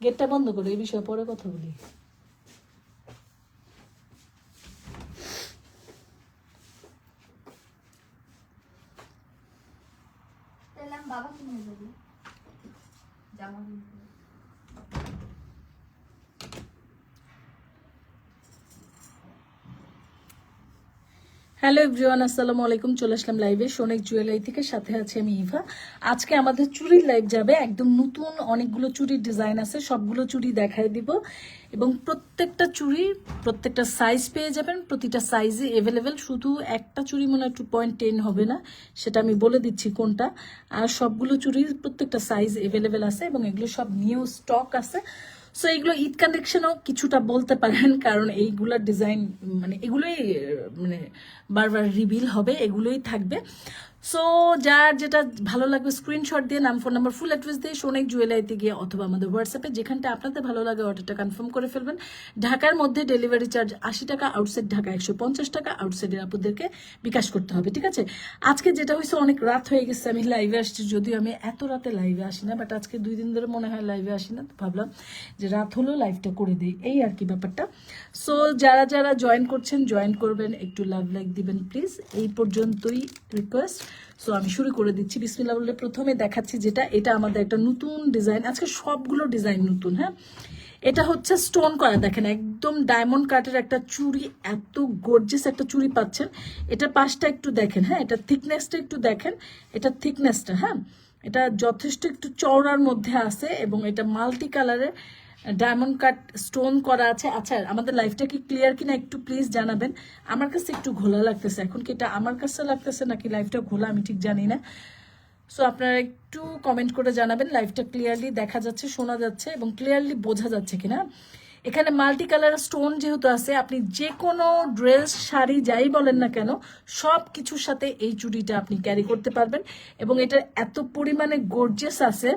গেটটা বন্ধ করো এই বিষয়ে পরে কথা বলি তাহলে আমি বাবা কিনে দেবো জামা কিনতে হ্যালো এভরিওয়ান, আসসালামু আলাইকুম। চলে আসলাম লাইভে সোনেক জুয়েলারি থেকে। সাথে আছে আমি ইভা। আজকে আমাদের চুরির লাইভ যাবে। একদম নতুন অনেকগুলো চুরির ডিজাইন আছে। সবগুলো চুড়ি দেখায় দিব। এবং প্রত্যেকটা চুড়ি প্রত্যেকটা সাইজ পেয়ে যাবেন। প্রতিটা সাইজে অ্যাভেলেবেল শুধু একটা চুড়ি মনে হয় টু পয়েন্ট টেন হবে না। সেটা আমি বলে দিচ্ছি কোনটা। আর সবগুলো চুড়ির প্রত্যেকটা সাইজ অ্যাভেলেবেল আছে এবং এগুলো সব নিউ স্টক আছে। সো এইগুলো ঈদ কালেকশনও কিছুটা বলতে পারেন, কারণ এইগুলোর ডিজাইন মানে এগুলোই মানে বারবার রিভিল হবে, এগুলোই থাকবে। সো যার যেটা ভালো লাগবে স্ক্রিনশট দিয়ে, নাম ফোন নাম্বার ফুল অ্যাড্রেস দিয়ে সোনেক জুয়েলারিতে গিয়ে অথবা আমাদের হোয়াটসঅ্যাপে যেখানটা আপনাদের ভালো লাগে অর্ডারটা কনফার্ম করে ফেলবেন। ঢাকার মধ্যে ডেলিভারি চার্জ আশি টাকা আউটসাইড ঢাকা একশো পঞ্চাশ টাকা আউটসাইডের আপুদেরকে বিকাশ করতে হবে, ঠিক আছে? আজকে যেটা হয়েছে, অনেক রাত হয়ে গেছে, আমি লাইভে আসছি, যদিও আমি এত রাতে লাইভে আসি না বাট আজকে দুই দিন ধরে মনে হয় লাইভে আসি না ভাবলাম যে রাত হলেও লাইভটা করে দিই, এই আর কি ব্যাপারটা। সো যারা যারা জয়েন করছেন জয়েন করবেন, একটু লাভ লাইক দিবেন প্লিজ এই পর্যন্তই রিকোয়েস্ট সো আমি শুরু করে দিচ্ছি। বিসমিল্লা বলে প্রথমে দেখাচ্ছি যেটা। এটা আমাদের একটা নতুন ডিজাইন। আজকে সবগুলো ডিজাইন নতুন হ্যাঁ? এটা হচ্ছে স্টোন করা। দেখেন, একদম ডায়মন্ড কাটের একটা চুড়ি, এত গর্জেস একটা চুড়ি পাচ্ছেন। এটা পাশটা একটু দেখেন হ্যাঁ? এটা থিকনেসটা একটু দেখেন। এটা থিকনেসটা হ্যাঁ? এটা যথেষ্ট একটু চওড়ার মধ্যে আছে এবং এটা মাল্টি কালারের ডায়মন্ড কাট স্টোন করা আছে। আচ্ছা আমাদের লাইফটা কি ক্লিয়ার কিনা একটু প্লিজ জানাবেন। আমার কাছে একটু ঘোলা লাগতেছে। এখন কি এটা আমার কাছে লাগতেছে নাকি লাইফটা ঘোলা আমি ঠিক জানি না। সো আপনারা একটু কমেন্ট করে জানাবেন। লাইফটা ক্লিয়ারলি দেখা যাচ্ছে, শোনা যাচ্ছে এবং ক্লিয়ারলি বোঝা যাচ্ছে কিনা। এখানে মাল্টি কালার স্টোন যেহেতু আছে, আপনি যে কোনো ড্রেস, শাড়ি, যাই বলেন না কেন, সব কিছুর সাথে এই চুড়িটা আপনি ক্যারি করতে পারবেন। এবং এটা এত পরিমাণে গর্জেস আছে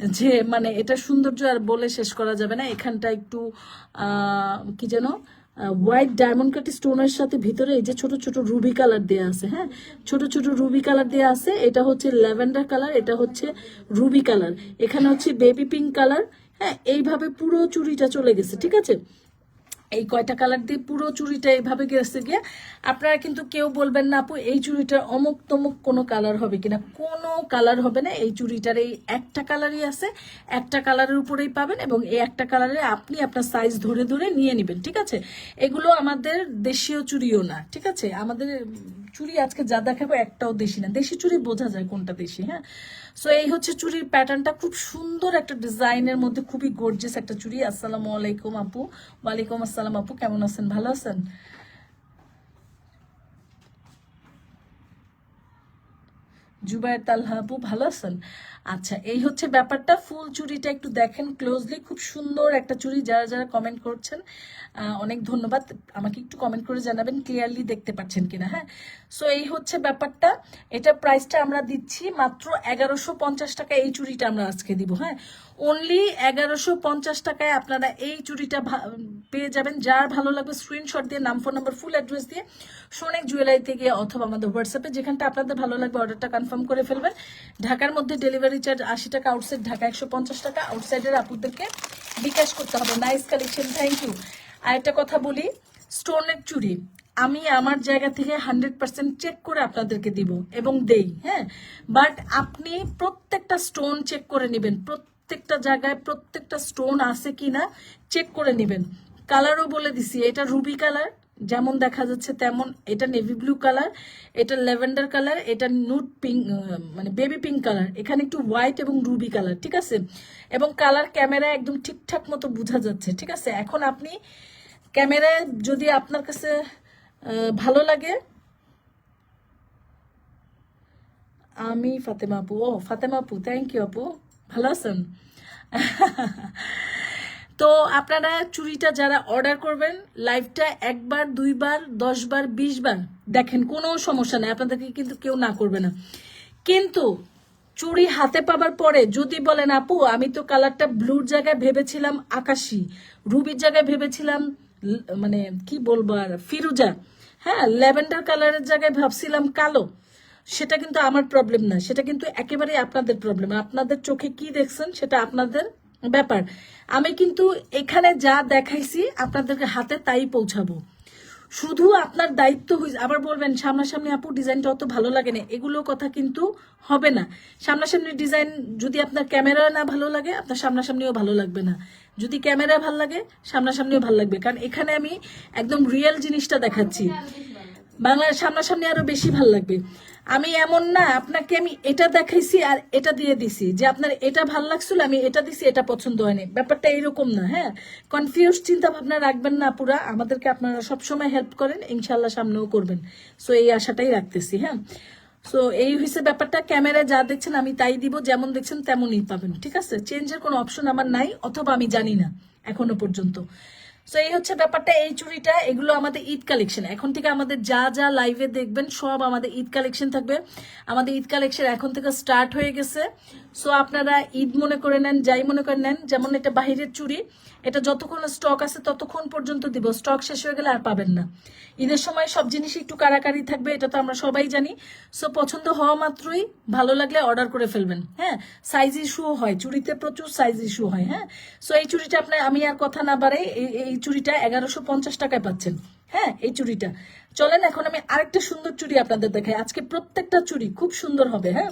যে মানে এটা সৌন্দর্য আর বলে শেষ করা যাবে না। এখানটা একটু কি যেন হোয়াইট ডায়মন্ড কাটি স্টোনের সাথে ভিতরে এই যে ছোট ছোট রুবি কালার দেওয়া আছে হ্যাঁ? ছোট ছোট রুবি কালার দেওয়া আছে। এটা হচ্ছে ল্যাভেন্ডার কালার এটা হচ্ছে রুবি কালার এখানে হচ্ছে বেবি পিঙ্ক কালার হ্যাঁ? এইভাবে পুরো চুরিটা চলে গেছে, ঠিক আছে? এই কয়টা কালার দিয়ে পুরো চুড়িটা এইভাবে গেছে গিয়ে, আপনারা কিন্তু কেউ বলবেন না, আপু, এই চুড়িটার অমুক তমুক কোনো কালার হবে কিনা? কোনো কালার হবে না, এই চুড়িটার এই একটা কালারই আছে, একটা কালারের উপরেই পাবেন এবং এই একটা কালারে আপনি আপনার সাইজ ধরে ধরে নিয়ে নেবেন, ঠিক আছে? এগুলো আমাদের দেশীয় চুড়িও না, ঠিক আছে? আমাদের চুড়ি আজকে যা দেখাবো একটাও দেশি না, দেশি চুড়ি বোঝা যায় কোনটা দেশি হ্যাঁ? সো এই হচ্ছে চুড়ির প্যাটার্নটা খুব সুন্দর একটা ডিজাইনের মধ্যে খুবই গর্জিয়াস একটা চুড়ি। আসসালামু আলাইকুম আপু, ওয়ালাইকুম আসসালাম আপু কেমন আছেন? ভালো আছেন? জুবায়ের তালহা আপু ভালো আছেন? আচ্ছা এই হচ্ছে ব্যাপারটা। ফুল চুরিটা একটু দেখেন ক্লোজলি খুব সুন্দর একটা চুরি যারা যারা কমেন্ট করছেন অনেক ধন্যবাদ। আমাকে একটু কমেন্ট করে জানাবেন ক্লিয়ারলি দেখতে পাচ্ছেন কিনা হ্যাঁ? সো এই হচ্ছে ব্যাপারটা। এটা প্রাইসটা আমরা দিচ্ছি মাত্র এগারোশো পঞ্চাশ টাকা এই চুরিটা আমরা আজকে দিব হ্যাঁ? অনলি এগারোশো পঞ্চাশ টাকায় আপনারা এই চুরিটা পেয়ে যাবেন। যার ভালো লাগবে স্ক্রিনশট দিয়ে, নাম ফোন নাম্বার ফুল অ্যাড্রেস দিয়ে সোনেক জুয়েলারিতে গিয়ে অথবা আমাদের হোয়াটসঅ্যাপে যেখানটা আপনাদের ভালো লাগবে অর্ডারটা কনফার্ম করে ফেলবেন। ঢাকার মধ্যে ডেলিভারি চার্জ আশি টাকা আউটসাইড ঢাকা, একশো পঞ্চাশ টাকা আউটসাইডের আপুদেরকে বিকাশ করতে হবে। নাইস কালেকশন থ্যাংক ইউ আর একটা কথা বলি স্টোনের চুড়ি আমি আমার জায়গা থেকে হান্ড্রেড পার্সেন্ট চেক করে আপনাদেরকে দিব এবং দেই হ্যাঁ? বাট আপনি প্রত্যেকটা স্টোন চেক করে নেবেন। প্রত্যেকটা জায়গায় প্রত্যেকটা স্টোন আছে কিনা চেক করে নেবেন। কালারও বলে দিছি, এটা রুবি কালার যেমন দেখা যাচ্ছে তেমন, এটা নেভি ব্লু কালার এটা ল্যাভেন্ডার কালার এটা নুট পিঙ্ক মানে বেবি পিঙ্ক কালার এখানে একটু হোয়াইট এবং রুবি কালার ঠিক আছে? এবং কালার ক্যামেরা একদম ঠিকঠাক মতো বোঝা যাচ্ছে, ঠিক আছে? এখন আপনি ক্যামেরায় যদি আপনার কাছে ভালো লাগে, আমি ফাতেমা আপু, ও ফাতেমা আপু থ্যাংক ইউ আপু, ভালো আছেন? তো আপনারা চুড়িটা যারা অর্ডার করবেন, লাইভটা একবার, দুইবার, দশবার বিশ বার দেখেন, কোনো সমস্যা নেই, আপনাদেরকে কিন্তু কেউ না করবে না। কিন্তু চুড়ি হাতে পাবার পরে যদি বলেন, আপু, আমি তো কালারটা ব্লুর জায়গায় ভেবেছিলাম আকাশি, রুবির জায়গায় ভেবেছিলাম মানে কি বলব আর, ফিরুজা হ্যাঁ ল্যাভেন্ডার কালারের জায়গায় ভাবছিলাম কালো, সেটা কিন্তু আমার প্রবলেম না, সেটা কিন্তু একেবারেই আপনাদের প্রবলেম আপনাদের চোখে কি দেখছেন, সেটা আপনাদের ব্যাপার। আমি কিন্তু এখানে যা দেখাইছি আপনাদেরকে হাতে তাই পৌঁছাবো। শুধু আপনার দায়িত্ব হয়েছে আবার বলবেন, সামনাসামনি আপু, ডিজাইনটা অত ভালো লাগে না এগুলো কথা কিন্তু হবে না। সামনাসামনি ডিজাইন যদি আপনার ক্যামেরা না ভালো লাগে, আপনার সামনাসামনিও ভালো লাগবে না। যদি ক্যামেরা ভালো লাগে, সামনাসামনিও ভালো লাগবে। কারণ এখানে আমি একদম রিয়েল জিনিসটা দেখাচ্ছি। বাংলার সামনাসামনি আরও বেশি ভালো লাগবে। আমি এমন না, আপনাকে আমি এটা দেখাইছি আর এটা দিয়ে দিছি। যে আপনার এটা ভালো লাগছিল, আমি এটা দিছি, এটা পছন্দ হয়নি। ব্যাপারটা এরকম না হ্যাঁ? কনফিউজ চিন্তা ভাবনা রাখবেন না পুরা। আমাদেরকে আপনারা সবসময় হেল্প করেন ইনশাল্লাহ সামনেও করবেন। সো এই আশাটাই রাখতেছি হ্যাঁ? সো এই হয়েছে ব্যাপারটা। ক্যামেরায় যা দেখছেন, আমি তাই দিব, যেমন দেখছেন তেমনই পাবেন, ঠিক আছে? চেঞ্জের কোনো অপশন আমার নাই, অথবা আমি জানি না, এখনও পর্যন্ত। সো এই হচ্ছে ব্যাপারটা, এই চুড়িটা এগুলো আমাদের ঈদ কালেকশন এখন থেকে আমাদের যা যা লাইভে দেখবেন, সব আমাদের ঈদ কালেকশন থাকবে। আমাদের ঈদ কালেকশন এখন থেকে স্টার্ট হয়ে গেছে। সো আপনারা ঈদ মনে করে নেন, যাই মনে করে নেন, যেমন এটা বাহিরের চুড়ি এটা যতক্ষণ স্টক আছে ততক্ষণ পর্যন্ত দিব। স্টক শেষ হয়ে গেলে আর পাবেন না। ঈদের সময় সব জিনিস একটু কারাকারি থাকবে, এটা তো আমরা সবাই জানি। সো পছন্দ হওয়া মাত্রই ভালো লাগলে অর্ডার করে ফেলবেন। হ্যাঁ সাইজ ইস্যুও হয় চুড়িতে প্রচুর সাইজ ইস্যু হয় হ্যাঁ। সো এই চুড়িটা আপনার, আমি আর কথা না বাড়াই এই- এই চুড়িটা এগারোশো পঞ্চাশ টাকায় পাচ্ছেন। হ্যাঁ এই চুড়িটা। চলেন, এখন আমি আরেকটা সুন্দর চুড়ি আপনাদের দেখাই। আজকে প্রত্যেকটা চুড়ি খুব সুন্দর হবে হ্যাঁ?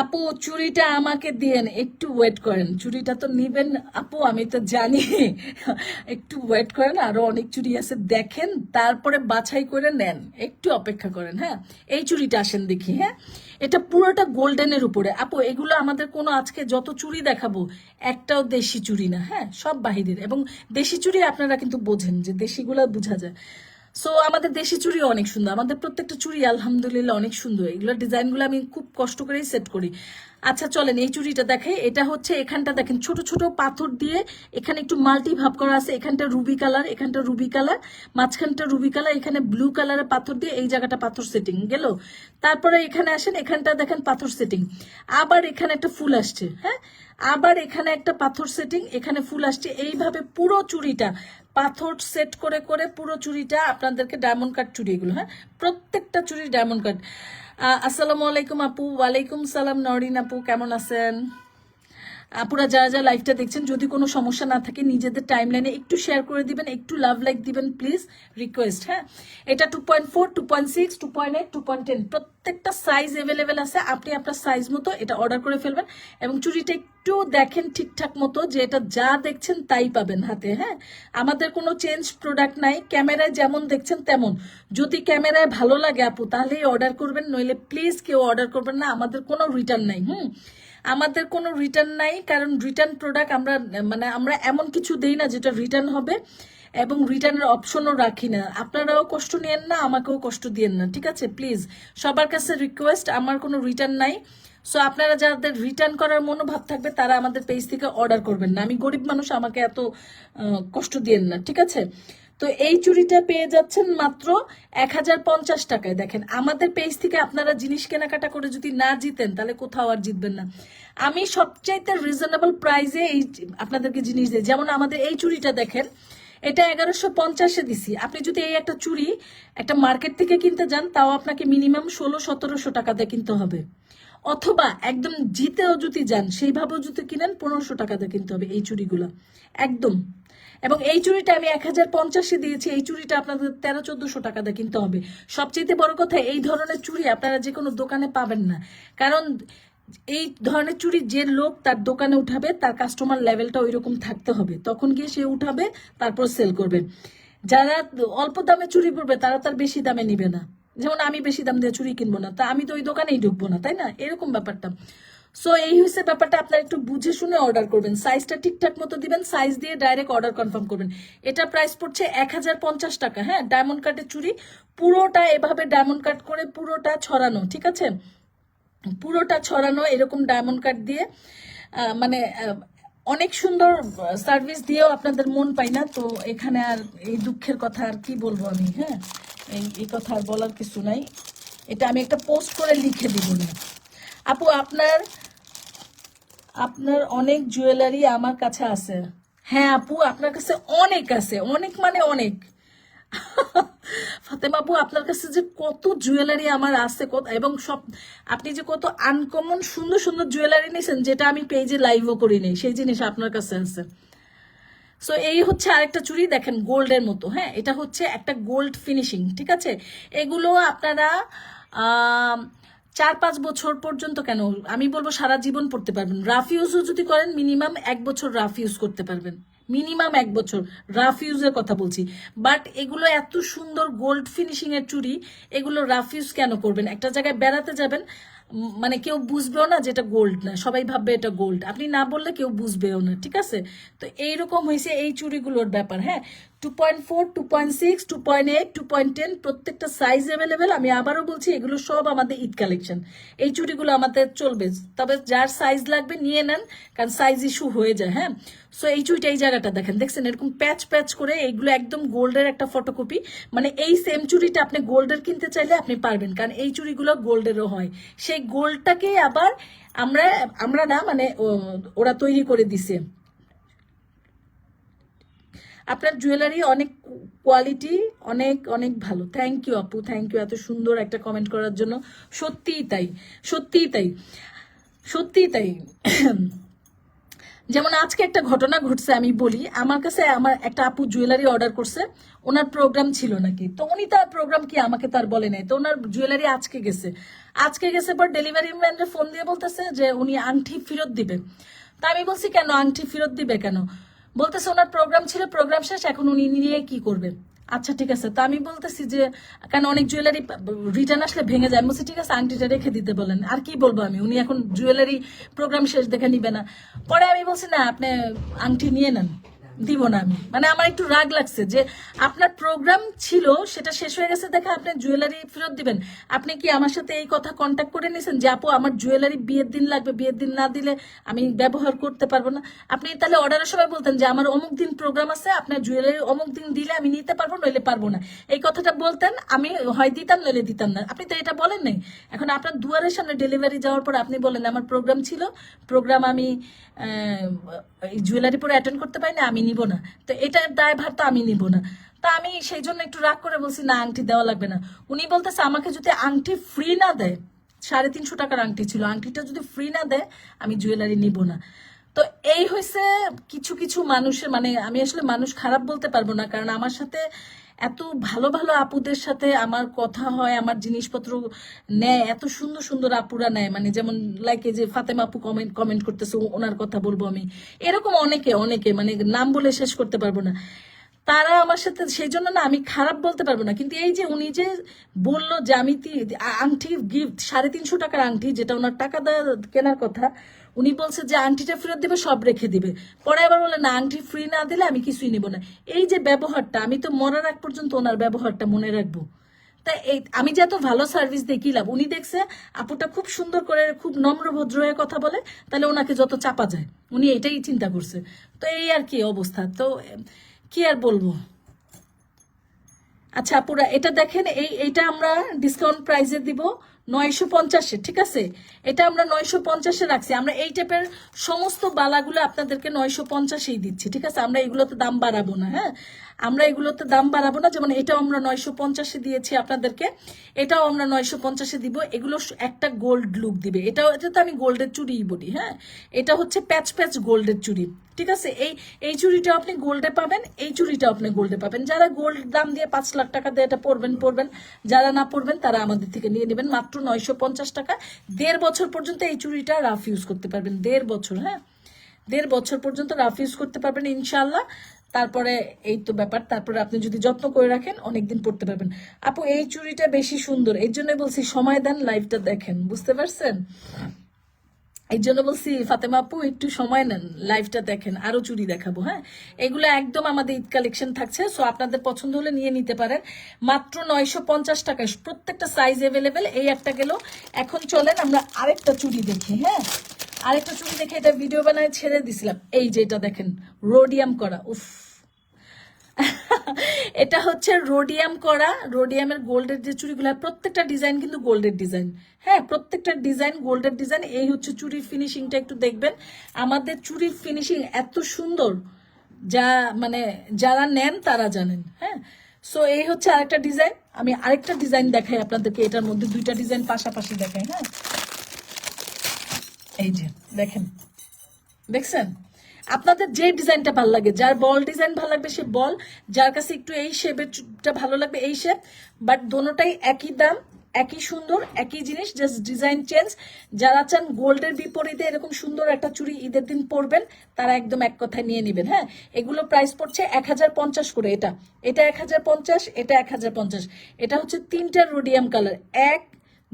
আপু, চুড়িটা আমাকে দিয়েন, একটু ওয়েট করেন। চুড়িটা তো নিবেন আপু, আমি তো জানি। একটু ওয়েট করেন, আরও অনেক চুরি আছে, দেখেন, তারপরে বাছাই করে নেন। একটু অপেক্ষা করেন হ্যাঁ? এই চুড়িটা আসেন দেখি হ্যাঁ? এটা পুরোটা গোল্ডেনের উপরে। আপু, এগুলো আমাদের কোনো আজকে যত চুড়ি দেখাবো, একটাও দেশি চুড়ি না হ্যাঁ? সব বাহিরের। এবং দেশি চুড়ি আপনারা কিন্তু বোঝেন যে দেশিগুলো বোঝা যায়। সো আমাদের দেশি চুড়ি অনেক সুন্দর। আমাদের প্রত্যেকটা চুড়ি, আলহামদুলিল্লাহ, অনেক সুন্দর। এগুলোর ডিজাইনগুলো আমি খুব কষ্ট করেই সেট করি। আচ্ছা চলেন এই চুড়িটা দেখে এটা হচ্ছে এখানটা দেখেন, ছোট ছোট পাথর দিয়ে এখানে একটু মাল্টি ভাব করা আছে। এখানটা রুবি কালার এখানটা রুবি কালার মাঝখানটা রুবি কালার এখানে ব্লু কালারের পাথর দিয়ে এই জায়গাটা পাথর সেটিং গেল? তারপরে এখানে আসেন, এখানটা দেখেন পাথর সেটিং আবার এখানে একটা ফুল আসছে হ্যাঁ? আবার এখানে একটা পাথর সেটিং এখানে ফুল আসছে। এইভাবে পুরো চুড়িটা, পাথর সেট করে করে পুরো চুড়িটা আপনাদেরকে ডায়মন্ড কাট চুড়ি এগুলো হ্যাঁ? প্রত্যেকটা চুড়ি ডায়মন্ড কাট আসসালামু আলাইকুম আপু। ওয়ালাইকুম সালাম নরিন আপু কেমন আছেন? আপুরা যারা যারা লাইভটা দেখছেন, যদি কোনো সমস্যা না থাকে, নিজেদের টাইম লাইনে একটু শেয়ার করে দিবেন, একটু লাভ লাইক দিবেন প্লিজ রিকোয়েস্ট হ্যাঁ? এটা two point four two point six two point eight two point ten প্রত্যেকটা সাইজ অ্যাভেলেবেল আছে। আপনি আপনার সাইজ মতো এটা অর্ডার করে ফেলবেন এবং চুরিটা একটু দেখেন ঠিকঠাক মতো যে এটা যা দেখছেন তাই পাবেন হাতে হ্যাঁ? আমাদের কোনো চেঞ্জ প্রোডাক্ট নাই, ক্যামেরায় যেমন দেখছেন তেমন। যদি ক্যামেরায় ভালো লাগে আপু, তাহলেই অর্ডার করবেন, নইলে প্লিজ কেউ অর্ডার করবেন না, আমাদের কোনো রিটার্ন নাই, হুম? আমাদের কোনো রিটার্ন নাই, কারণ রিটার্ন প্রোডাক্ট আমরা মানে আমরা এমন কিছু দেই না যেটা রিটার্ন হবে এবং রিটার্নের অপশনও রাখি না। আপনারাও কষ্ট নিয়েন না, আমাকেও কষ্ট দিয়েন না, ঠিক আছে? প্লিজ সবার কাছে রিকোয়েস্ট আমার কোনো রিটার্ন নাই। সো আপনারা যাদের রিটার্ন করার মনোভাব থাকবে, তারা আমাদের পেজ থেকে অর্ডার করবেন না। আমি গরিব মানুষ, আমাকে এত কষ্ট দিয়েন না, ঠিক আছে? তো এই চুড়িটা পেয়ে যাচ্ছেন মাত্র এক হাজার পঞ্চাশ টাকায়। দেখেন, আমাদের পেজ থেকে আপনারা জিনিস কেনাকাটা করে যদি না জিতেন, তাহলে কোথাও আর জিতবেন না। আমি সবচাইতে রিজনেবল প্রাইসে এই আপনাদেরকে জিনিস দিই। যেমন আমাদের এই চুড়িটা দেখেন, এটা এগারোশো পঞ্চাশে দিছি। আপনি যদি এই একটা চুড়ি একটা মার্কেট থেকে কিনতে যান, তাও আপনাকে মিনিমাম ষোলো সতেরোশো টাকা দিয়ে কিনতে হবে। অথবা একদম জিতেও যদি যান, সেইভাবেও যদি কিনেন, পনেরোশো টাকা দিয়ে কিনতে হবে এই চুড়িগুলো। একদম। এবং এই চুড়িটা আমি এক হাজার পঞ্চাশে দিয়েছি, এই চুড়িটা আপনাদের তেরো, চোদ্দশো টাকা দিয়ে কিনতে হবে। সবচেয়ে বড় কথা, এই ধরনের চুড়ি আপনারা যে কোনো দোকানে পাবেন না। কারণ এই ধরনের চুড়ি যে লোক তার দোকানে উঠাবে, তার কাস্টমার লেভেলটা ওই রকম থাকতে হবে। তখন গিয়ে সে উঠাবে, তারপর সেল করবে। যারা অল্প দামে চুরি পড়বে তারা তার বেশি দামে নিবে না। যেমন আমি বেশি দাম দিয়ে চুরি কিনবো না, তা আমি তো ওই দোকানেই ঢুকবো না, তাই না? এরকম ব্যাপারটা। সো এই হচ্ছে ব্যাপারটা আপনারা একটু বুঝে শুনে অর্ডার করবেন। সাইজটা ঠিকঠাক মতো দিবেন সাইজ দিয়ে ডাইরেক্ট অর্ডার কনফার্ম করবেন। এটা প্রাইস পড়ছে এক হাজার পঞ্চাশ টাকা হ্যাঁ? ডায়মন্ড কাটের চুড়ি পুরোটা এভাবে ডায়মন্ড কাট করে পুরোটা ছড়ানো, ঠিক আছে? পুরোটা ছড়ানো এরকম ডায়মন্ড কাট দিয়ে মানে অনেক সুন্দর সার্ভিস দিয়েও আপনাদের মন পাই না। তো এখানে আর এই দুঃখের কথা আর কি বলব আমি হ্যাঁ? এই কথা আর বলার কিছু নাই। এটা আমি একটা পোস্ট করে লিখে দিব না। আপু, আপনার আপনার অনেক জুয়েলারি আমার কাছে আছে। হ্যাঁ আপু, আপনার কাছে অনেক আছে। অনেক মানে অনেক। ফাতেমা আপু, আপনার কাছে যে কত জুয়েলারি আমার আছে, কত এবং সব আপনি যে কত আনকমন সুন্দর সুন্দর জুয়েলারি নিয়েছেন যেটা আমি পেজে লাইভও করি নাই সেই জিনিস আপনার কাছে আছে। সো এই হচ্ছে আরেকটা চুড়ি, দেখেন গোল্ডের মতো হ্যাঁ? এটা হচ্ছে একটা গোল্ড ফিনিশিং ঠিক আছে? এগুলো আপনারা চার পাঁচ বছর পর্যন্ত কেন? আমি বলব সারা জীবন পড়তে পারবেন। রাফ ইউজও যদি করেন মিনিমাম এক বছর রাফ ইউজ করতে পারবেন। মিনিমাম এক বছর রাফ ইউজের কথা বলছি। বাট এগুলো এত সুন্দর গোল্ড ফিনিশিং এর চুড়ি, এগুলো রাফ ইউজ কেন করবেন? একটা জায়গায় বেড়াতে যাবেন মানে কেউ বুঝবেও না যে এটা গোল্ড না। সবাই ভাববে এটা গোল্ড আপনি না বললে কেউ বুঝবেও না, ঠিক আছে? তো এইরকম হয়েছে এই চুড়িগুলোর ব্যাপার হ্যাঁ? Two point four two point six two point eight two point ten প্রত্যেকটা সাইজ অ্যাভেলেবেল আমি আবারও বলছি, এগুলো সব আমাদের ঈদ কালেকশন এই চুড়িগুলো আমাদের চলবে। তবে যার সাইজ লাগবে নিয়ে নেন, কারণ সাইজ ইস্যু হয়ে যায় হ্যাঁ? সো এই চুড়িটা এই জায়গাটা দেখেন। দেখছেন, এরকম প্যাচ প্যাচ করে এইগুলো একদম গোল্ডের একটা ফটোকপি মানে এই সেম চুড়িটা আপনি গোল্ডের কিনতে চাইলে আপনি পারবেন, কারণ এই চুড়িগুলো গোল্ডেরও হয়। সেই গোল্ডটাকে আবার আমরা আমরা না মানে ওরা তৈরি করে দিছে। আপনার জুয়েলারি অনেক কোয়ালিটি অনেক অনেক ভালো। থ্যাংক ইউ আপু থ্যাংক ইউ এত সুন্দর একটা কমেন্ট করার জন্য। সত্যিই তাই সত্যিই তাই সত্যিই তাই। যেমন আজকে একটা ঘটনা ঘটছে, আমি বলি, আমার কাছে আমার একটা আপু জুয়েলারি অর্ডার করছে, ওনার প্রোগ্রাম ছিল নাকি? তো উনি তার প্রোগ্রাম কি আমাকে তার বলে নাই? তো ওনার জুয়েলারি আজকে গেছে। আজকে গেছে পর ডেলিভারি ম্যানরে ফোন দিয়ে বলতেছে যে উনি আংটি ফেরত দিবে। তা আমি বলছি, কেন আংটি ফেরত দিবে কেন? বলতেছে ওনার প্রোগ্রাম ছিল প্রোগ্রাম শেষ, এখন উনি নিয়ে কি করবেন আচ্ছা ঠিক আছে। তো আমি বলতেছি যে, কেন অনেক জুয়েলারি রিটার্ন আসলে ভেঙে যায়? বলছি, ঠিক আছে আংটিটা রেখে দিতে বলেন। আর কি বলব আমি? উনি এখন জুয়েলারি প্রোগ্রাম শেষ দেখে নিবে না। পরে আমি বলছি, না, আপনি আংটি নিয়ে নেন। দিব না আমি। মানে আমার একটু রাগ লাগছে যে আপনার প্রোগ্রাম ছিল, সেটা শেষ হয়ে গেছে দেখে আপনি জুয়েলারি ফেরত দিবেন। আপনি কি আমার সাথে এই কথা কন্ট্যাক্ট করে নিয়েছেন যে, আপু, আমার জুয়েলারি বিয়ের দিন লাগবে, বিয়ের দিন না দিলে আমি ব্যবহার করতে পারব না আপনি তাহলে অর্ডারের সময় বলতেন যে, আমার অমুক দিন প্রোগ্রাম আছে, আপনার জুয়েলারি অমুক দিন দিলে আমি নিতে পারব, নইলে পারব না এই কথাটা বলতেন, আমি হয় দিতাম, নইলে দিতাম না। আপনি তো এটা বলেন নাই। এখন আপনার দুয়ারের সামনে ডেলিভারি যাওয়ার পর আপনি বলেন, আমার প্রোগ্রাম ছিল প্রোগ্রাম আমি জুয়েলারি পরে অ্যাটেন্ড করতে পারি না আমি নিব না। তো এটার দায়ভার তো আমি নিব না। তা আমি সেই জন্য একটু রাগ করে বলছি, না, আংটি দেওয়া লাগবে না। উনি বলতেছে, আমাকে যদি আংটি ফ্রি না দেয়, সাড়ে তিনশো টাকার আংটি ছিল, আংটিটা যদি ফ্রি না দেয়, আমি জুয়েলারি নিব না। তো এই হয়েছে কিছু কিছু মানুষের মানে আমি আসলে মানুষ খারাপ বলতে পারব না, কারণ আমার সাথে এত ভালো ভালো আপুদের সাথে আমার কথা হয়, আমার জিনিসপত্র নেয়, এত সুন্দর সুন্দর আপুরা নেয়। মানে যেমন লাইক যে ফাতেমা আপু কমেন্ট কমেন্ট করতেছে, ওনার কথা বলব আমি। এরকম অনেকে অনেকে মানে নাম বলে শেষ করতে পারব না। তারা আমার সাথে, সেই জন্য না আমি খারাপ বলতে পারব না। কিন্তু এই যে উনি যে বলল যে আমি আংটি গিফট সাড়ে তিনশো টাকার আংটি, যেটা ওনার টাকা দেওয়া কেনার কথা উনি বলছে যে আংটিটা ফেরত দিবে, সব রেখে দিবে। পরে আবার বলে, না আংটি ফ্রি না দিলে আমি কিছুই নিব না। এই যে ব্যবহারটা, আমি তো মরার আগ পর্যন্ত ওনার ব্যবহারটা মনে রাখব। তা এই, আমি যে এত ভালো সার্ভিস লাভ? উনি দেখছে, আপুটা খুব সুন্দর করে, খুব নম্র, ভদ্র হয়ে কথা বলে, তাহলে ওনাকে যত চাপা যায়। উনি এটাই চিন্তা করছে। তো এই আর কি অবস্থা। তো, কি আর বলব? আচ্ছা আপুরা, এটা দেখেন, এই, এইটা আমরা ডিসকাউন্ট প্রাইসে দিব। নয়শো পঞ্চাশে ঠিক আছে? এটা আমরা নয়শো পঞ্চাশে রাখছি। আমরা এই টাইপের সমস্ত বালাগুলো আপনাদেরকে নয়শো পঞ্চাশেই দিচ্ছি, ঠিক আছে? আমরা এগুলোতে দাম বাড়াবো না হ্যাঁ? আমরা এগুলোতে দাম বাড়াবো না। যেমন এটাও আমরা নয়শো পঞ্চাশে দিয়েছি আপনাদেরকে। এটাও আমরা নয়শো পঞ্চাশে দিব। এগুলো একটা গোল্ড লুক দিবে। এটাও এটা তো আমি গোল্ডের চুড়িই বলি হ্যাঁ? এটা হচ্ছে প্যাচ প্যাচ গোল্ডের চুড়ি, ঠিক আছে? এই এই চুড়িটা আপনি গোল্ডে পাবেন, এই চুড়িটা আপনি গোল্ডে পাবেন। যারা গোল্ড দাম দিয়ে পাঁচ লাখ টাকা দিয়ে এটা পড়বেন পড়বেন যারা না পড়বেন তারা আমাদের থেকে নিয়ে নেবেন। মাত্র নয়শো পঞ্চাশ টাকা। দেড় বছর পর্যন্ত এই চুড়িটা রাফ ইউজ করতে পারবেন। দেড় বছর হ্যাঁ? দেড় বছর পর্যন্ত রাফ ইউজ করতে পারবেন ইনশাল্লাহ তারপরে এই তো ব্যাপার, তারপরে আপনি যদি যত্ন করে রাখেন, অনেকদিন পড়তে পারবেন। আপু, এই চুড়িটা বেশি সুন্দর এর জন্য বলছি সময় দেন লাইভটা দেখেন, বুঝতে পারছেন? এই জন্য বলছি, ফাতেমা আপু, একটু সময় নেন লাইভটা দেখেন, আরও চুরি দেখাবো হ্যাঁ? এগুলো একদম আমাদের ঈদ কালেকশন থাকছে সো আপনাদের পছন্দ হলে নিয়ে নিতে পারেন। মাত্র নয়শো পঞ্চাশ টাকায়, প্রত্যেকটা সাইজ অ্যাভেলেবেল এই একটা গেল। এখন চলেন আমরা আরেকটা চুড়ি দেখি হ্যাঁ? আরেকটা চুড়ি দেখে এটা ভিডিও বানায় ছেড়ে দিছিলাম। এই যে এটা দেখেন রোডিয়াম করা, উফ। এটা হচ্ছে রোডিয়াম করা রোডিয়ামের গোল্ডের যে চুড়িগুলো, প্রত্যেকটা ডিজাইন কিন্তু গোল্ডের ডিজাইন হ্যাঁ প্রত্যেকটা ডিজাইন গোল্ডের ডিজাইন এই হচ্ছে চুড়ির ফিনিশিংটা একটু দেখবেন। আমাদের চুড়ির ফিনিশিং এত সুন্দর, যা মানে যারা নেন তারা জানেন হ্যাঁ। সো এই হচ্ছে আরেকটা ডিজাইন আমি আরেকটা ডিজাইন দেখাই আপনাদেরকে, এটার মধ্যে দুইটা ডিজাইন পাশাপাশি দেখাই হ্যাঁ। এই যে, দেখেন। দেখছেন? আপনাদের যে ডিজাইনটা ভালো লাগে, যার বল ডিজাইন ভালো লাগবে সে বল, যার কাছে একটু এই শেপেরটা ভালো লাগবে এই শেপ বাট দোনোটাই একই দাম, একই সুন্দর, একই জিনিস জাস্ট ডিজাইন চেঞ্জ যারা চান গোল্ডের বিপরীতে এরকম সুন্দর একটা চুড়ি ঈদের দিন পরবেন, তারা একদম এক কথায় নিয়ে নেবেন হ্যাঁ? এগুলো প্রাইস পড়ছে এক হাজার পঞ্চাশ করে এটা। এটা এক হাজার পঞ্চাশ, এটা এক হাজার পঞ্চাশ। এটা হচ্ছে তিনটা রোডিয়াম কালার এক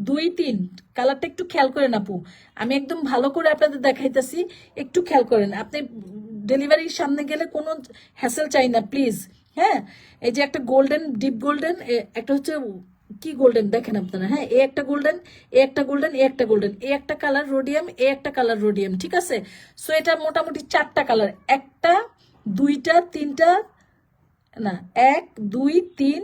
দুই, তিন। কালারটা একটু খেয়াল করেন আপু। আমি একদম ভালো করে আপনাদের দেখাইতেছি, একটু খেয়াল করেন। আপনি ডেলিভারির সামনে গেলে কোনো হ্যাসেল চাই না প্লিজ হ্যাঁ? এই যে একটা গোল্ডেন ডিপ গোল্ডেন একটা হচ্ছে কি গোল্ডেন দেখেন আপনারা হ্যাঁ? এ একটা গোল্ডেন এ একটা গোল্ডেন এ একটা গোল্ডেন এ একটা কালার রোডিয়াম এ একটা কালার রোডিয়াম ঠিক আছে? সো এটা মোটামুটি চারটা কালার একটা, দুইটা, তিনটা, না, এক, দুই, তিন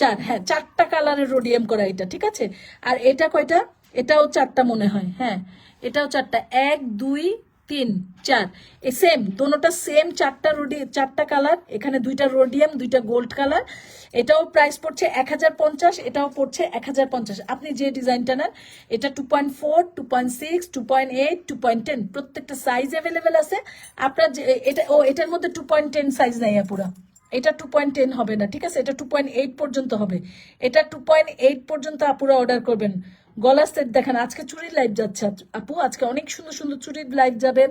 চার হ্যাঁ চারটা কালারের রোডিয়াম করা এটা, ঠিক আছে? আর এটা কয়টা? এটাও চারটা মনে হয় হ্যাঁ। এটাও চারটা। এক, দুই, তিন, চার। এ সেম দোনোটা সেম চারটা রোডি চারটা কালার, এখানে দুইটা রোডিয়াম দুইটা গোল্ড কালার। এটাও প্রাইস পড়ছে এক হাজার পঞ্চাশ, এটাও পড়ছে এক হাজার পঞ্চাশ। আপনি যে ডিজাইনটা নেন, এটা two point four two point six two point eight two point ten প্রত্যেকটা সাইজ অ্যাভেলেবেল আছে। আপনার যে এটা, ও, এটার মধ্যে টু পয়েন্ট টেন সাইজ নাই পুরা এটা টু পয়েন্ট টেন হবে না, ঠিক আছে? এটা টু পয়েন্ট এইট পর্যন্ত হবে। এটা টু পয়েন্ট এইট পর্যন্ত আপুরা অর্ডার করবেন। গলা সেট দেখেন, আজকে চুরির লাইভ যাচ্ছে আপু আজকে অনেক সুন্দর সুন্দর চুরির লাইভ যাবে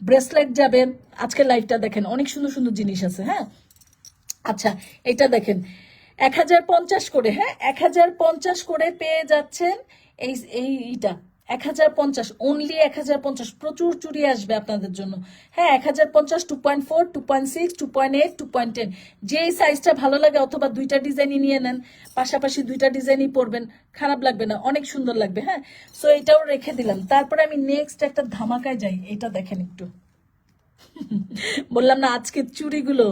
ব্রেসলেট যাবে, আজকে লাইভটা দেখেন, অনেক সুন্দর সুন্দর জিনিস আছে হ্যাঁ? আচ্ছা এটা দেখেন, এক হাজার পঞ্চাশ করে হ্যাঁ? এক হাজার পঞ্চাশ করে পেয়ে যাচ্ছেন এই এই এইটা এক হাজার পঞ্চাশ অনলি এক হাজার পঞ্চাশ, প্রচুর চুরি আসবে আপনাদের জন্য। হ্যাঁ এক হাজার পঞ্চাশ two point four two point six two point eight two point ten যেই সাইজটা ভালো লাগে অথবা দুইটা ডিজাইনই নিয়ে নেন, পাশাপাশি দুইটা ডিজাইনই পরবেন, খারাপ লাগবে না, অনেক সুন্দর লাগবে হ্যাঁ? সো এটাও রেখে দিলাম। তারপরে আমি নেক্সট একটা ধামাকায় যাই, এটা দেখেন একটু। বললাম না আজকে চুরিগুলো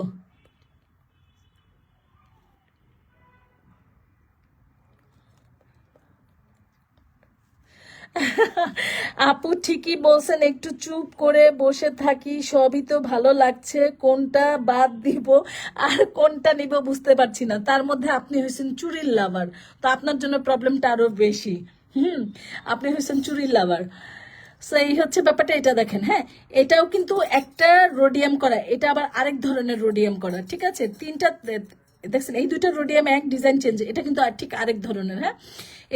আপু ঠিকই বলছেন, একটু চুপ করে বসে থাকি, সবই তো ভালো লাগছে, কোনটা বাদ দিব আর কোনটা নিব বুঝতে পারছি না। তার মধ্যে আপনি হয়েছেন চুরির লাভার, তো আপনার জন্য প্রবলেমটা আরও বেশি। হুম, আপনি হয়েছেন চুরির লাভার। সো এই হচ্ছে ব্যাপারটা, এটা দেখেন হ্যাঁ? এটাও কিন্তু একটা রোডিয়াম করা, এটা আবার আরেক ধরনের রোডিয়াম করা, ঠিক আছে? তিনটা দেখছেন, এই দুইটা রোডিয়াম এক ডিজাইন চেঞ্জ এটা কিন্তু ঠিক আরেক ধরনের হ্যাঁ?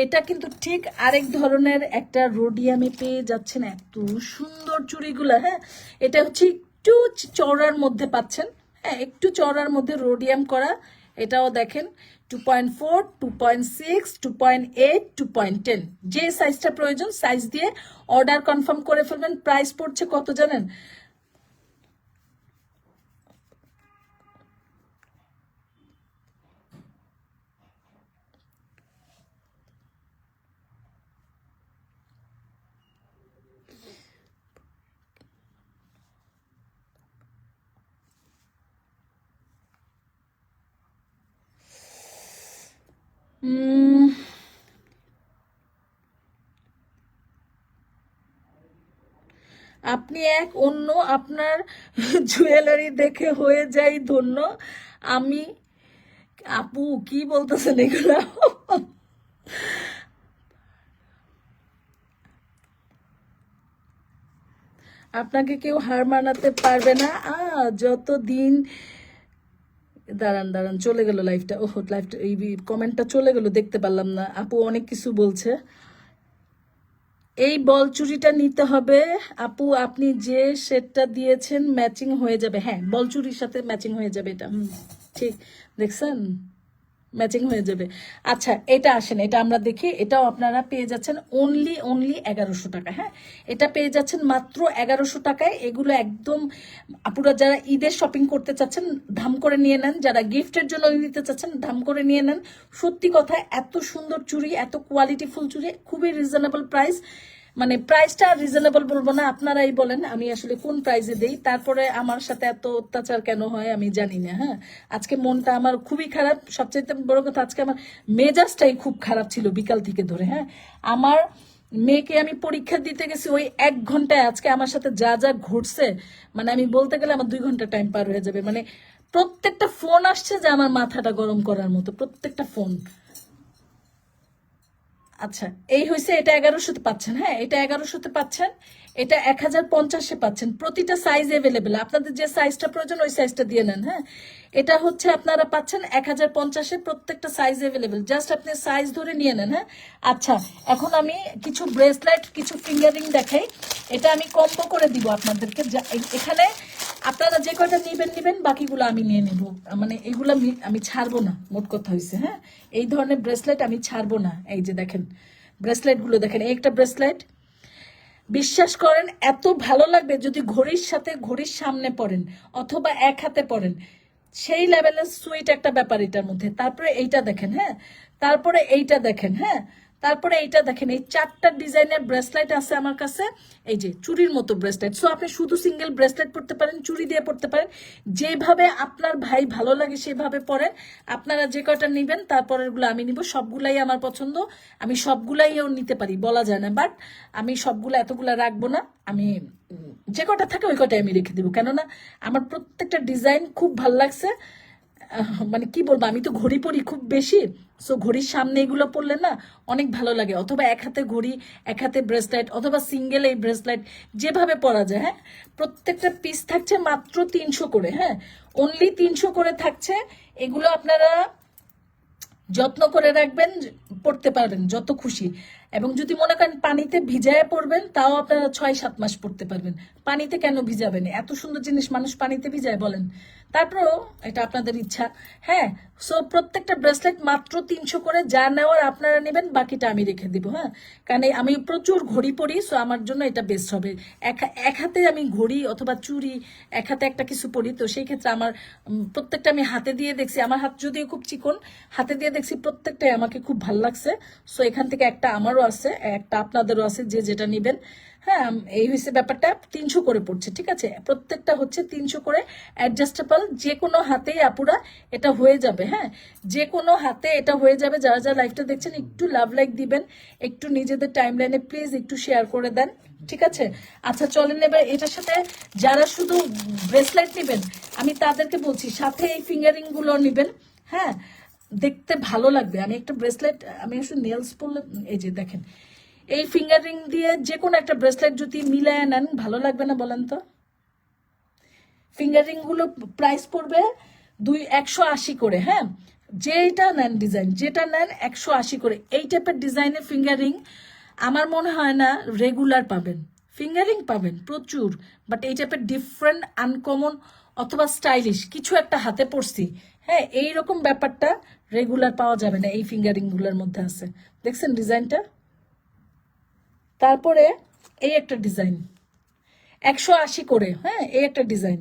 এটা কিন্তু ঠিক আরেক ধরনের একটা রোডিয়ামে পেয়ে যাচ্ছেন এত সুন্দর চুড়িগুলা হ্যাঁ? এটা হচ্ছে একটু চওড়ার মধ্যে পাচ্ছেন হ্যাঁ? একটু চওড়ার মধ্যে রোডিয়াম করা, এটাও দেখেন two point four two point six two point eight two point ten যে সাইজটা প্রয়োজন সাইজ দিয়ে অর্ডার কনফার্ম করে ফেলবেন। প্রাইস পড়ছে কত জানেন? আপনি এক অন্য আপনার জুয়েলারি দেখে হয়ে যাই ধন্য। আমি, আপু, কি বলতেছেন এগুলা? আপনাকে কেউ হার মানাতে পারবে না। যত দিন দাঁড়ান দাঁড়ান, চলে গেল লাইফটা ওহ লাইফটা এই কমেন্টটা চলে গেল, দেখতে পারলাম না। আপু অনেক কিছু বলছে। এই বল চুরিটা নিতে হবে। আপু, আপনি যে সেটটা দিয়েছেন ম্যাচিং হয়ে যাবে। হ্যাঁ বল চুরির সাথে ম্যাচিং হয়ে যাবে এটা। ঠিক। দেখছেন? ম্যাচিং হয়ে যাবে। আচ্ছা এটা আসেন, এটা আমরা দেখি, এটাও আপনারা পেয়ে যাচ্ছেন অনলি অনলি এগারোশো টাকা হ্যাঁ? এটা পেয়ে যাচ্ছেন মাত্র এগারোশো টাকায়। এগুলো একদম, আপুরা যারা ঈদের শপিং করতে চাচ্ছেন, ধাম করে নিয়ে নেন। যারা গিফটের জন্য নিতে চাচ্ছেন, ধাম করে নিয়ে নেন। সত্যি কথা এত সুন্দর চুড়ি, এত কোয়ালিটিফুল চুড়ি, খুবই রিজনেবল প্রাইস মানে প্রাইসটা রিজনেবল বলব না, আপনারাই বলেন, আমি আসলে কোন প্রাইসে দেই, তারপরে আমার সাথে এত অত্যাচার কেন হয় আমি জানি না হ্যাঁ? আজকে মনটা আমার খুবই খারাপ সবচেয়ে বড় কথা আজকে আমার মেজাজটাই খুব খারাপ ছিল বিকাল থেকে ধরে হ্যাঁ? আমার মেয়েকে আমি পরীক্ষা দিতে গেছি ওই এক ঘন্টায়, আজকে আমার সাথে যা যা ঘটছে মানে আমি বলতে গেলে আমার দুই ঘণ্টা টাইম পার হয়ে যাবে মানে প্রত্যেকটা ফোন আসছে যে আমার মাথাটা গরম করার মতো, প্রত্যেকটা ফোন আচ্ছা এই হয়েছে এটা এগারোশোতে পাচ্ছেন হ্যাঁ? এটা এগারোশোতে পাচ্ছেন, এটা এক হাজার পঞ্চাশে পাচ্ছেন, প্রতিটা সাইজ অ্যাভেলেবেল আপনাদের যে সাইজটা প্রয়োজন, ওই সাইজটা দিয়ে নেন হ্যাঁ? এটা হচ্ছে আপনারা পাচ্ছেন এক হাজার পঞ্চাশে প্রত্যেকটা সাইজ অ্যাভেলেবেল জাস্ট আপনি সাইজ ধরে নিয়ে নেন হ্যাঁ? আচ্ছা এখন আমি কিছু ব্রেসলেট কিছু ফিঙ্গারিং দেখাই। এটা আমি কম্বো করে দিব আপনাদেরকে। এখানে আপনারা যে কয়টা নিবেন নিবেন, বাকিগুলো আমি নিয়ে নেব। মানে এগুলো আমি- ছাড়বো না, মোট কথা হয়েছে হ্যাঁ? এই ধরনের ব্রেসলেট আমি ছাড়বো না। এই যে দেখেন ব্রেসলেটগুলো দেখেন, এই একটা ব্রেসলেট বিশ্বাস করেন, এত ভালো লাগবে যদি ঘড়ির সাথে ঘড়ির সামনে পড়েন অথবা এক হাতে পড়েন সেই লেভেলের সুইট একটা ব্যাপার এটার মধ্যে। তারপরে এইটা দেখেন হ্যাঁ? তারপরে এইটা দেখেন হ্যাঁ? তারপরে এইটা দেখেন, এই চারটা ডিজাইনের ব্রেসলেট আছে আমার কাছে। এই যে চুরির মতো ব্রেসলেট সো আপনি শুধু সিঙ্গেল ব্রেসলেট পড়তে পারেন চুরি দিয়ে পড়তে পারেন। যেভাবে আপনার ভাই ভালো লাগে সেভাবে পরেন। আপনারা যে কটা নেবেন তারপরেরগুলো আমি নিব। সবগুলাই আমার পছন্দ। আমি সবগুলাইও নিতে পারি, বলা যায় না। বাট আমি সবগুলো, এতগুলা রাখব না। আমি যে কটা থাকে ওই কটাই আমি রেখে দেবো। কেননা আমার প্রত্যেকটা ডিজাইন খুব ভালো লাগছে। মানে কি বলব, আমি তো ঘড়ি পরি খুব বেশি সো ঘড়ির সামনে এগুলো পরলে না অনেক ভালো লাগে। অথবা এক হাতে ঘড়ি, এক হাতে ব্রেসলেট অথবা সিঙ্গেল এই ব্রেসলেট যেভাবে পরা যায় হ্যাঁ? প্রত্যেকটা পিস থাকছে মাত্র তিনশো করে হ্যাঁ? অনলি তিনশো করে থাকছে, এগুলো আপনারা যত্ন করে রাখবেন, পড়তে পারবেন, যত খুশি। এবং যদি মনে করেন পানিতে ভিজায় পড়বেন, তাও আপনারা ছয় সাত মাস পড়তে পারবেন। পানিতে কেন ভিজাবেন? এত সুন্দর জিনিস মানুষ পানিতে ভিজায় বলেন। তারপরেও এটা আপনাদের ইচ্ছা। হ্যাঁ সো প্রত্যেকটা ব্রেসলেট মাত্র তিনশো করে যা নেওয়ার আপনারা নেবেন, বাকিটা আমি রেখে দিব হ্যাঁ? কারণ আমি প্রচুর ঘড়ি পরি সো আমার জন্য এটা বেস্ট হবে। এক হাতে আমি ঘড়ি অথবা চুরি এক হাতে একটা কিছু পরি, তো সেই ক্ষেত্রে আমার প্রত্যেকটা আমি হাতে দিয়ে দেখছি। আমার হাত যদিও খুব চিকন, হাতে দিয়ে দেখছি প্রত্যেকটাই আমাকে খুব ভালো লাগছে। সো এখান থেকে একটা আমারও আছে, একটা আপনাদেরও আছে, যে যেটা নেবেন। হ্যাঁ এই হয়েছে ব্যাপারটা, তিনশো করে পড়ছে, ঠিক আছে? প্রত্যেকটা হচ্ছে তিনশো করে অ্যাডজাস্টেবল যে কোনো হাতেই আপুরা এটা হয়ে যাবে হ্যাঁ? যে কোনো হাতে এটা হয়ে যাবে, যারা যারা লাইভটা দেখছেন, একটু লাভ লাইক দিবেন, একটু নিজেদের টাইম লাইনে প্লিজ একটু শেয়ার করে দেন, ঠিক আছে? আচ্ছা চলেন এবার এটার সাথে যারা শুধু ব্রেসলেট নেবেন, আমি তাদেরকে বলছি, সাথে এই ফিঙ্গারিংগুলো নেবেন হ্যাঁ? দেখতে ভালো লাগবে। আমি একটা ব্রেসলেট আমি আসলে নেলস পরলে, এই যে দেখেন, এই ফিঙ্গারিং দিয়ে যে কোনো একটা ব্রেসলেট যদি মিলায় নেন, ভালো লাগবে না বলেন তো? ফিঙ্গার রিংগুলো প্রাইস পড়বে দুই, একশো আশি করে হ্যাঁ? যেটা নেন ডিজাইন যেটা নেন একশো আশি করে। এই টাইপের ডিজাইনের ফিঙ্গারিং আমার মনে হয় না রেগুলার পাবেন। ফিঙ্গারিং পাবেন, প্রচুর বাট এই টাইপের ডিফারেন্ট আনকমন অথবা স্টাইলিশ কিছু একটা হাতে পড়ছি হ্যাঁ এইরকম ব্যাপারটা রেগুলার পাওয়া যাবে না, এই ফিঙ্গারিংগুলোর মধ্যে আছে। দেখছেন ডিজাইনটা তারপরে এই একটা ডিজাইন একশো আশি করে হ্যাঁ এই একটা ডিজাইন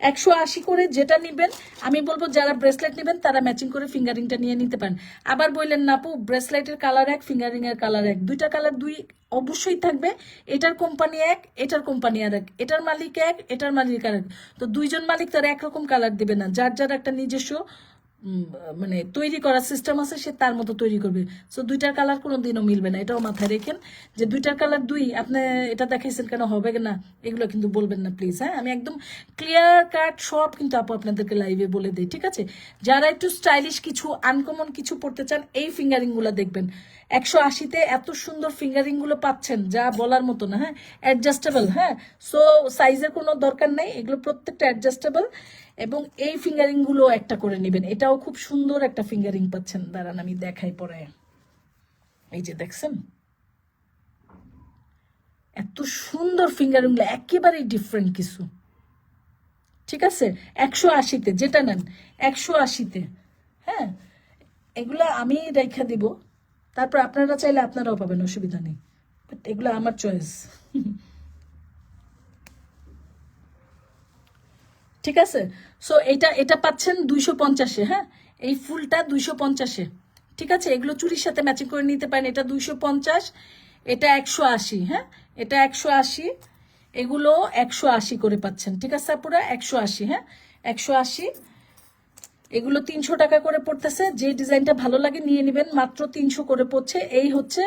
একশো আশি করে যেটা নিবেন, আমি বলব যারা ব্রেসলেট নেবেন, তারা ম্যাচিং করে ফিঙ্গারিংটা নিয়ে নিতে পারেন। আবার বললেন না ব্রেসলেটের কালার এক ফিঙ্গারিং এর কালার এক। দুইটা কালার দুই অবশ্যই থাকবে। এটার কোম্পানি এক, এটার কোম্পানি আর এক। এটার মালিক এক, এটার মালিক আর এক। তো দুইজন মালিক তারা একরকম কালার দেবে না। যার যার একটা নিজস্ব মানে তৈরি করার সিস্টেম আছে, সে তার মতো তৈরি করবে। সো দুইটার কালার কোনো দিনও মিলবে না, এটাও মাথায় রেখেন যে দুইটার কালার দুই, আপনি এটা দেখাইছেন কেন, হবে না, এগুলো কিন্তু বলবেন না প্লিজ হ্যাঁ? আমি একদম ক্লিয়ার কাট সব কিন্তু আপু আপনাদেরকে লাইভে বলে দিই, ঠিক আছে? যারা একটু স্টাইলিশ কিছু আনকমন কিছু পড়তে চান, এই ফিঙ্গারিংগুলো দেখবেন। একশো আশিতে এত সুন্দর ফিঙ্গারিংগুলো পাচ্ছেন, যা বলার মতো না হ্যাঁ? অ্যাডজাস্টেবল হ্যাঁ? সো সাইজের কোনো দরকার নেই, এগুলো প্রত্যেকটা অ্যাডজাস্টেবল এবং এই ফিঙ্গারিংগুলো একটা করে নেবেন। এটাও খুব সুন্দর একটা ফিঙ্গারিং পাচ্ছেন। দাঁড়ান, আমি দেখাই পরে। এই যে দেখছেন? এত সুন্দর ফিঙ্গারিংগুলো, একেবারেই ডিফারেন্ট কিছু। ঠিক আছে? একশো আশিতে, যেটা নেন, একশো আশিতে। হ্যাঁ? এগুলো আমি রেখা দিব। তারপর আপনারা চাইলে আপনারাও পাবেন, অসুবিধা নেই। বাট এগুলো আমার চয়েস ঠিক আছে? সো এটা এটা পাচ্ছেন দুইশো পঞ্চাশে হ্যাঁ? এই ফুলটা দুইশো পঞ্চাশে। ঠিক আছে? এগুলো চুরির সাথে ম্যাচিং করে নিতে পারেন। এটা দুইশো পঞ্চাশ, এটা একশো আশি হ্যাঁ? এটা একশো আশি, এগুলো একশো আশি করে পাচ্ছেন। ঠিক আছে আপুরা? একশো আশি হ্যাঁ? একশো আশি, এগুলো তিনশো টাকা করে পড়তেছে। যে ডিজাইনটা ভালো লাগে নিয়ে নেবেন। মাত্র তিনশো করে পড়ছে। এই হচ্ছে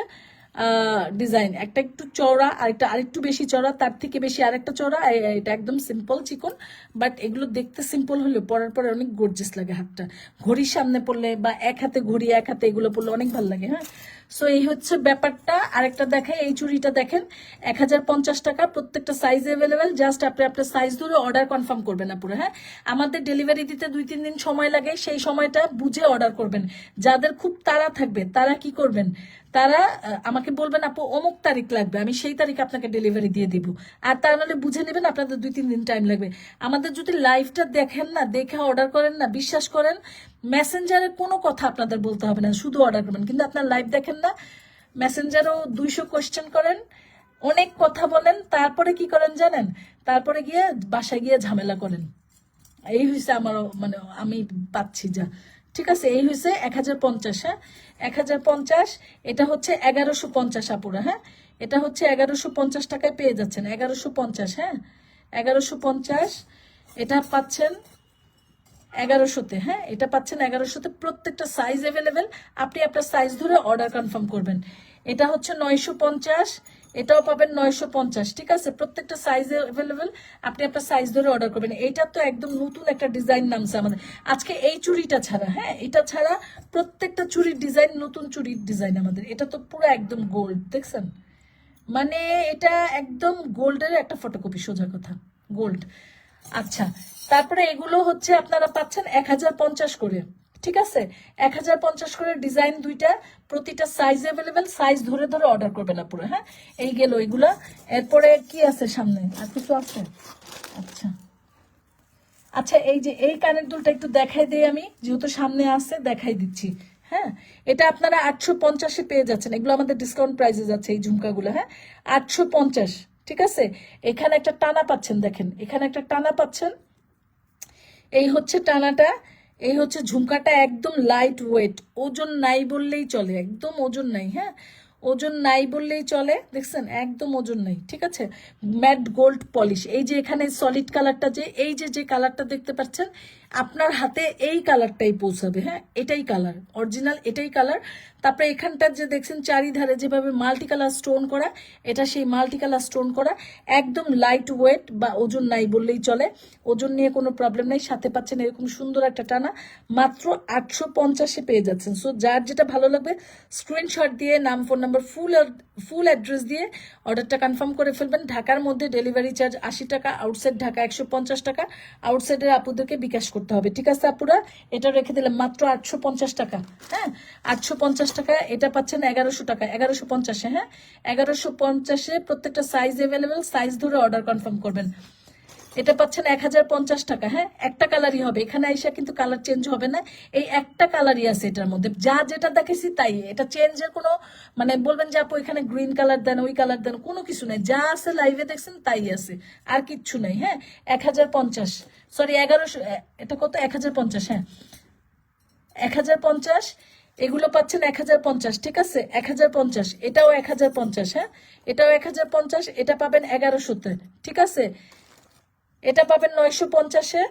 ডিজাইন একটা একটু চওড়া, আরেকটা আরেকটু বেশি চওড়া, তার থেকে বেশি আরেকটা চওড়া। এটা একদম সিম্পল চিকন বাট এগুলো দেখতে সিম্পল হলেও পরার পরে অনেক গর্জেস লাগে হাতটা। ঘড়ির সামনে পড়লে বা এক হাতে ঘড়ি, এক হাতে এগুলো পড়লে অনেক ভালো লাগে হ্যাঁ? সো এই হচ্ছে ব্যাপারটা। আরেকটা দেখেন এই চুড়িটা দেখেন, এক হাজার পঞ্চাশ টাকা, প্রত্যেকটা সাইজ অ্যাভেলেবেল জাস্ট আপনি আপনার সাইজ ধরে অর্ডার কনফার্ম করবেন না পুরো হ্যাঁ? আমাদের ডেলিভারি দিতে দুই তিন দিন সময় লাগে, সেই সময়টা বুঝে অর্ডার করবেন। যাদের খুব তাড়া থাকবে, তারা কি করবেন? তারা আমাকে বলবেন, আপু, অমুক তারিখ লাগবে, আমি সেই তারিখ আপনাকে ডেলিভারি দিয়ে দিব। আর তার মানে বুঝে নেবেন, আপনাদের দুই তিন দিন টাইম লাগবে। আমাদের যদি লাইভটা দেখেন না, দেখে অর্ডার করেন না, বিশ্বাস করেন মেসেঞ্জারে কোনো কথা আপনাদের বলতে হবে না, শুধু অর্ডার করবেন। কিন্তু আপনার লাইভ দেখেন না মেসেঞ্জারও দুইশো কোয়েশ্চেন করেন, অনেক কথা বলেন, তারপরে কি করেন জানেন? তারপরে গিয়ে বাসায় গিয়ে ঝামেলা করেন। এই হয়েছে আমার মানে আমি পাচ্ছি যা। ঠিক আছে, এই হয়েছে এক হাজার পঞ্চাশ হ্যাঁ? এক হাজার পঞ্চাশ, এটা হচ্ছে এগারোশো পঞ্চাশ আপুরা হ্যাঁ? এটা হচ্ছে এগারোশো পঞ্চাশ টাকায় পেয়ে যাচ্ছেন, এগারোশো পঞ্চাশ হ্যাঁ? এগারোশো পঞ্চাশ, এটা পাচ্ছেন এগারোশোতে হ্যাঁ? এটা পাচ্ছেন এগারোশোতে প্রত্যেকটা সাইজ অ্যাভেলেবেল আপনি আপনার সাইজ ধরে অর্ডার কনফার্ম করবেন। এটা হচ্ছে নয়শো পঞ্চাশ, এটাও পাবেন নয়শো পঞ্চাশ, ঠিক আছে? প্রত্যেকটা সাইজ অ্যাভেলেবেল আপনি আপনার সাইজ ধরে অর্ডার করবেন। এটা তো একদম নতুন একটা ডিজাইন নামছে আমাদের। আজকে এই চুড়িটা ছাড়া হ্যাঁ? এটা ছাড়া প্রত্যেকটা চুড়ির ডিজাইন নতুন চুড়ির ডিজাইন আমাদের। এটা তো পুরো একদম গোল্ড দেখছেন? মানে এটা একদম গোল্ডের একটা ফটোকপি সোজা কথা। গোল্ড আচ্ছা তারপরে এগুলো হচ্ছে আপনারা পাচ্ছেন এক হাজার পঞ্চাশ করে, ঠিক আছে? এক হাজার পঞ্চাশ করে ডিজাইন দুইটা, প্রতিটা সাইজ অ্যাভেলেবেল সাইজ ধরে ধরে অর্ডার করবে না পুরো হ্যাঁ? এই গেল এগুলা। এরপরে কি আছে সামনে? আর কিছু আছে? আচ্ছা। আচ্ছা এই যে এই কানের দুলটা একটু দেখাই দিই আমি, যেহেতু সামনে আছে, দেখাই দিচ্ছি হ্যাঁ? এটা আপনারা আটশো পঞ্চাশে পেয়ে যাচ্ছেন। এগুলো আমাদের ডিসকাউন্ট প্রাইসে যাচ্ছে এই ঝুমকাগুলো হ্যাঁ? আটশো পঞ্চাশ, ঠিক আছে? এখানে একটা টানা পাচ্ছেন, দেখেন। এখানে একটা টানা পাচ্ছেন এই হচ্ছে টানাটা, এই হচ্ছে ঝুমকাটা একদম লাইট ওয়েট ওজন নাই বললেই চলে, একদম ওজন নাই হ্যাঁ? ওজন নাই বললেই চলে, দেখছেন? একদম ওজন নাই, ঠিক আছে? ম্যাট গোল্ড পলিশ এই যে এখানে সলিড কালারটা যে, এই যে যে কালারটা দেখতে পাচ্ছেন আপনার হাতে এই কালারটাই পৌঁছাবে হ্যাঁ? এটাই কালার, অরিজিনাল এটাই কালার। তারপরে এখানটার যে দেখছেন চারিধারে যেভাবে মাল্টি কালার স্টোন করা, এটা সেই মাল্টি কালার স্টোন করা, একদম লাইট ওয়েট বা ওজন নাই বললেই চলে। ওজন নিয়ে কোনো প্রবলেম নেই, সাথে পাচ্ছেন এরকম সুন্দর একটা টানা, মাত্র আটশো পঞ্চাশে পেয়ে যাচ্ছেন। সো যার যেটা ভালো লাগবে স্ক্রিনশট দিয়ে, নাম phone number full full address দিয়ে অর্ডারটা কনফার্ম করে ফেলবেন। ঢাকার মধ্যে ডেলিভারি চার্জ আশি টাকা আউটসাইড ঢাকা একশো পঞ্চাশ টাকা আউটসাইডের আপুদেরকে বিকাশ করতে হবে। ঠিক আছে আপুরা? এটা রেখে দিলাম মাত্র আটশো পঞ্চাশ টাকা। হ্যাঁ? আটশো পঞ্চাশ টাকা, এটা পাচ্ছেন এগারোশো টাকা, এগারোশো পঞ্চাশে হ্যাঁ? এগারোশো পঞ্চাশে প্রত্যেকটা সাইজ অ্যাভেলেবেল সাইজ ধরে অর্ডার কনফার্ম করবেন। এটা পাচ্ছেন এক হাজার পঞ্চাশ টাকা হ্যাঁ? একটা কালারই হবে। এখানে এসে কিন্তু কালার চেঞ্জ হবে না। এই একটা কালারই আছে এটার মধ্যে। যা যেটা দেখেছি তাই। এটা চেঞ্জের কোনো মানে বলবেন যে আপু, এখানে গ্রিন কালার দেন, ওই কালার দেন, কোনো কিছু নেই। যা আছে লাইভে দেখছেন, তাই আছে। আর কিচ্ছু নেই হ্যাঁ? এক হাজার পঞ্চাশ। সরি এগারোশো এটা কত? এক হাজার পঞ্চাশ হ্যাঁ? এক হাজার পঞ্চাশ, এগুলো পাচ্ছেন এক হাজার পঞ্চাশ, ঠিক আছে? এক হাজার পঞ্চাশ, এটাও এক হাজার পঞ্চাশ হ্যাঁ? এটাও এক হাজার পঞ্চাশ, এটা পাবেন এগারোশোতে, ঠিক আছে? এটা পাবেন নয়শো পঞ্চাশে,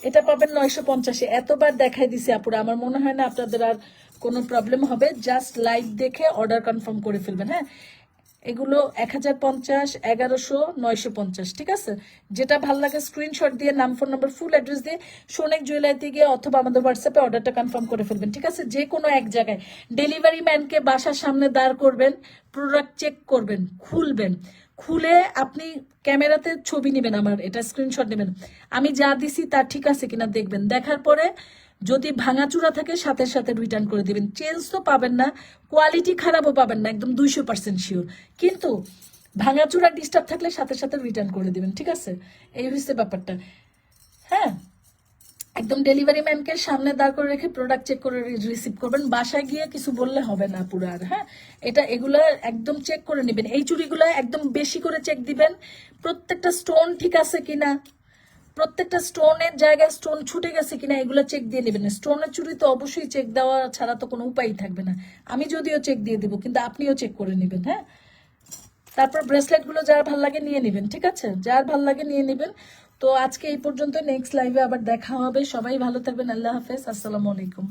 এটা পাবেন নয়শো পঞ্চাশে। এতবার দেখাই দিছি আপুরা, আমার মনে হয় না আপনাদের আর কোনো প্রবলেম হবে। জাস্ট লাইভ দেখে অর্ডার কনফার্ম করে ফেলবেন হ্যাঁ? এগুলো এক হাজার পঞ্চাশ, এগারোশো, নয়শো পঞ্চাশ, ঠিক আছে? যেটা ভালো লাগে স্ক্রিনশট দিয়ে, নাম ফোন নাম্বার ফুল অ্যাড্রেস দিয়ে সোনেক জুয়েলারিতে গিয়ে অথবা আমাদের হোয়াটসঅ্যাপে অর্ডারটা কনফার্ম করে ফেলবেন, ঠিক আছে? যে কোনো এক জায়গায়। ডেলিভারি ম্যানকে বাসার সামনে দাঁড় করবেন প্রোডাক্ট চেক করবেন, খুলবেন। খুলে আপনি ক্যামেরাতে ছবি নেবেন আমার, এটা স্ক্রিনশট নেবেন। আমি যা দিছি তা ঠিক আছে কিনা দেখবেন। দেখার পরে যদি ভাঙাচুরা থাকে, সাথে সাথে রিটার্ন করে দিবেন। চেঞ্জ তো পাবেন না কোয়ালিটি খারাপও পাবেন না, একদম দুইশো পার্সেন্ট শিওর কিন্তু ভাঙাচুরা ডিস্টার্ব থাকলে সাথে সাথে রিটার্ন করে দিবেন, ঠিক আছে? এই হচ্ছে ব্যাপারটা। হ্যাঁ একদম ডেলিভারি ম্যানকে সামনে দাঁড় করে রেখে প্রোডাক্ট চেক করে রিসিভ করবেন। বাসায় গিয়ে কিছু বললে হবে না পুরো আর হ্যাঁ? এটা এগুলো একদম চেক করে নেবেন। এই চুড়িগুলো একদম বেশি করে চেক দিবেন। প্রত্যেকটা স্টোন ঠিক আছে কিনা প্রত্যেকটা স্টোনের জায়গায় স্টোন ছুটে গেছে কিনা এগুলো চেক দিয়ে নেবেন। স্টোনের চুরি তো অবশ্যই চেক দেওয়া ছাড়া তো কোনো উপায়ই থাকবে না। আমি যদিও চেক দিয়ে দেবো, কিন্তু আপনিও চেক করে নেবেন হ্যাঁ? তারপর ব্রেসলেটগুলো যার ভালো লাগে নিয়ে নেবেন, ঠিক আছে? যার ভালো লাগে নিয়ে নেবেন। তো আজকে এই পর্যন্ত নেক্সট লাইভে আবার দেখা হবে। সবাই ভালো থাকবেন, আল্লাহ হাফেজ, আসসালামু আলাইকুম।